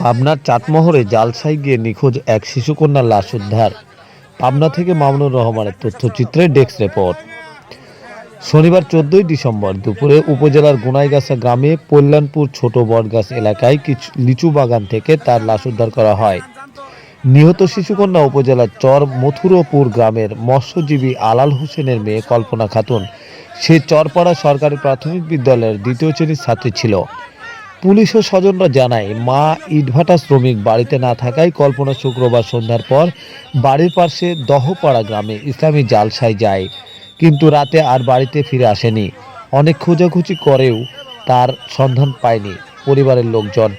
পাবনার চাটমোহরে জালসাই গিয়ে নিখোঁজ এক শিশুকন্যার লাশ উদ্ধার। পাবনা থেকে মামুনুর রহমানের তথ্যচিত্রে ডেস্ক রিপোর্ট। শনিবার চোদ্দই ডিসেম্বর দুপুরে উপজেলার গুনাইগাছা গ্রামে কল্যাণপুর ছোট বটগাছ এলাকায় কিছু লিচু বাগান থেকে তার লাশ উদ্ধার করা হয়। নিহত শিশুকন্যা উপজেলার চর মথুরপুর গ্রামের মৎস্যজীবী আলাল হোসেনের মেয়ে কল্পনা খাতুন। সে চরপাড়া সরকারি প্রাথমিক বিদ্যালয়ের দ্বিতীয় শ্রেণির ছাত্রী ছিল। পুলিশ ও স্বজনরা জানায়, মা ইটভাটা শ্রমিক বাড়িতে না থাকায় কল্পনা শুক্রবার সন্ধ্যার পর বাড়ির পাশে দহপাড়া গ্রামে ইসলামী জালসায় যায়, কিন্তু রাতে আর বাড়িতে ফিরে আসেনি। অনেক খোঁজাখুঁজি করেও তার সন্ধান পায়নি পরিবারের লোকজন।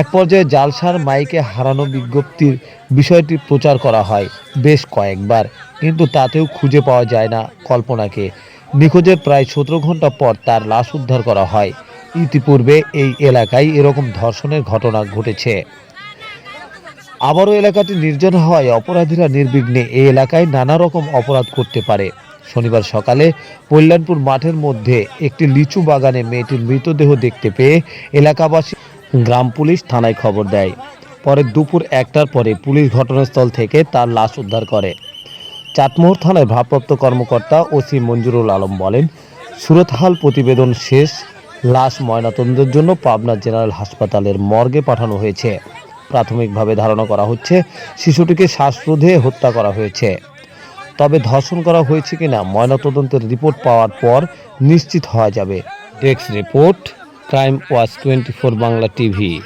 এক পর্যায়ে জালসার মাইকে হারানো বিজ্ঞপ্তির বিষয়টি প্রচার করা হয় বেশ কয়েকবার, কিন্তু তাতেও খুঁজে পাওয়া যায় না কল্পনাকে। নিখোঁজের প্রায় সতেরো ঘণ্টা পর তার লাশ উদ্ধার করা হয়। ইতিপূর্বে এই এলাকায় এরকম ধর্ষণের ঘটনা ঘটেছে। আবারও এলাকাটি নির্জন হওয়ায় অপরাধীরা নির্বিঘ্নে এই এলাকায় নানা রকম অপরাধ করতে পারে। শনিবার সকালে কল্যাণপুর মাঠের মধ্যে একটি লিচু বাগানে মেয়েটির মৃতদেহ দেখতে পেয়ে এলাকাবাসী গ্রাম পুলিশ থানায় খবর দেয়। পরে দুপুর একটার পরে পুলিশ ঘটনাস্থল থেকে তার লাশ উদ্ধার করে। চাটমোহর থানায় ভারপ্রাপ্ত কর্মকর্তা ওসি মঞ্জুরুল আলম বলেন, সুরতহাল প্রতিবেদন শেষ লাশ ময়নাতদন্তের জন্য পাবনা জেনারেল হাসপাতালের মর্গে পাঠানো হয়েছে। প্রাথমিকভাবে ধারণা করা হচ্ছে, শিশুটিকে শ্বাসরোধে হত্যা করা হয়েছে। তবে ধর্ষণ করা হয়েছে কিনা ময়নাতদন্তের রিপোর্ট পাওয়ার পর নিশ্চিত হওয়া যাবে। Desk report, crime watch twenty four Bangla TV.